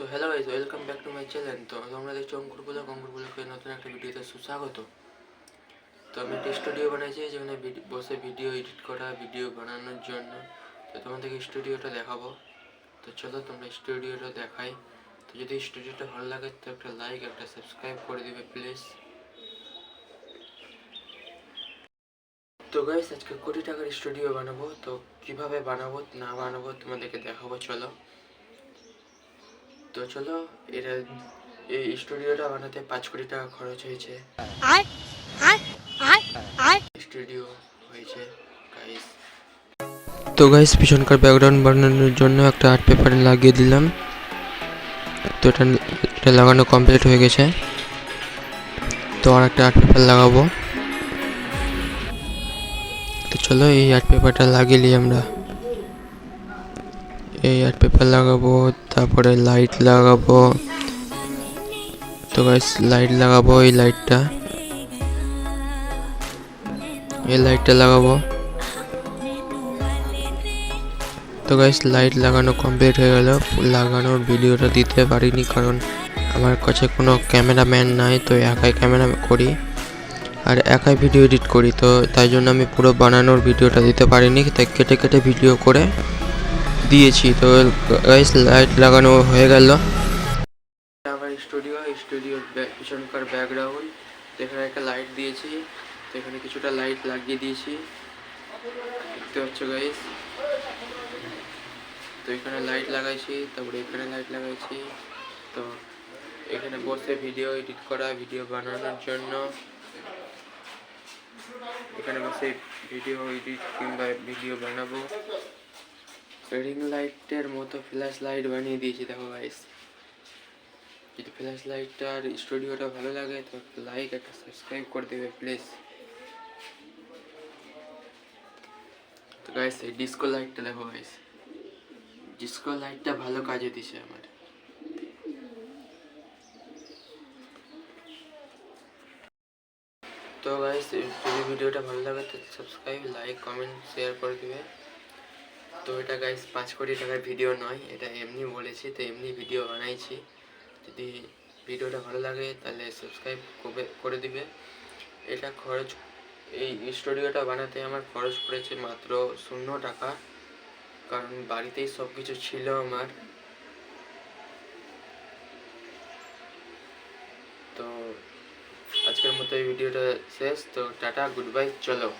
So hello guys welcome back to my channel তো তোমরা দেখছ অঙ্কুর ব্লগ অঙ্কুর ব্লগের নতুন একটা ভিডিওতে সুস্বাগত। তো আমি একটা স্টুডিও বানাইছি, যেখানে বসে ভিডিও এডিট করা ভিডিও বানানোর জন্য। তো তোমাদেরকে স্টুডিওটা দেখাবো। তো চলো তোমরা স্টুডিওটা দেখাই। তো যদি স্টুডিওটা ভালো লাগে, তো একটা লাইক একটা সাবস্ক্রাইব করে দিবে প্লিজ তো গাইস আজকে কোটি টাকার স্টুডিও বানাবো। তো কীভাবে বানাবো, না বানাবো তোমাদেরকে দেখাবো, চলো। তো চলো এটা এই স্টুডিওটা বানাতে পাঁচ কোটি টাকা খরচ হয়েছে। স্টুডিও হয়েছে গাইস তো গাইস পিছনকার ব্যাকগ্রাউন্ড বানানোর জন্য একটা আর্ট পেপার লাগিয়ে দিলাম। তো এটা এটা লাগানো কমপ্লিট হয়ে গেছে। তো আর একটা আর্ট পেপার লাগাবো। তো চলো এই আর্ট পেপারটা লাগিয়ে নিই আমরা। এই আর্ট পেপার লাগাবো, তারপরে লাইট লাগাবো। তো গাইস লাইট লাগাবো এই লাইটটা এই লাইটটা লাগাবো। তো গাইস লাইট লাগানো কমপ্লিট হয়ে গেল। লাগানোর ভিডিওটা দিতে পারিনি কারণ আমার কাছে কোনো ক্যামেরাম্যান নাই, তো একাই ক্যামেরা করি। আর একাই ভিডিও এডিট করি, তো তাই জন্য আমি পুরো বানানোর ভিডিওটা দিতে পারিনি। তাই কেটে কেটে ভিডিও করে দিয়েছি। তো গাইস লাইট লাগানো হয়ে গেল। আমার স্টুডিও স্টুডিওর পিছনকার ব্যাকগ্রাউন্ড এখানে একটা লাইট দিয়েছি। তো এখানে কিছুটা লাইট লাগিয়ে দিয়েছি। দেখতে পাচ্ছ গাইস তো এখানে লাইট লাগাইছি, তারপরে এখানে লাইট লাগাইছি। তো এখানে বসে ভিডিও এডিট করা ভিডিও বানানোর জন্য। এখানে বসে ভিডিও এডিট কিংবা ভিডিও বানাবো। রিং লাইটের মতো ফ্ল্যাশ লাইট বানিয়ে দিয়েছি, দেখো গাইস যদি ফ্ল্যাশ লাইটটার স্টুডিওটা ভালো লাগে, তো লাইক একটা সাবস্ক্রাইব করে দেবে প্লিজ তো গাইস এই ডিস্কো লাইটটা দেখো গাইস ডিস্কো লাইটটা ভালো কাজে দিছে আমার। তো গাইস যদি ভিডিওটা ভালো লাগে, তো সাবস্ক্রাইব লাইক কমেন্ট শেয়ার করে দিবে। তো এটা গাইস পাঁচ কোটি টাকার ভিডিও নয়, এটা এমনি বলেছি, তো এমনি ভিডিও বানাইছি। যদি ভিডিওটা ভালো লাগে, তাহলে সাবস্ক্রাইব করে দিবে। এটা খরচ, এই স্টুডিওটা বানাতে আমার খরচ পড়েছে মাত্র শূন্য টাকা, কারণ বাড়িতেই সব কিছু ছিল আমার। তো আজকের মতো এই ভিডিওটা শেষ, তো টাটা গুড বাই চলো।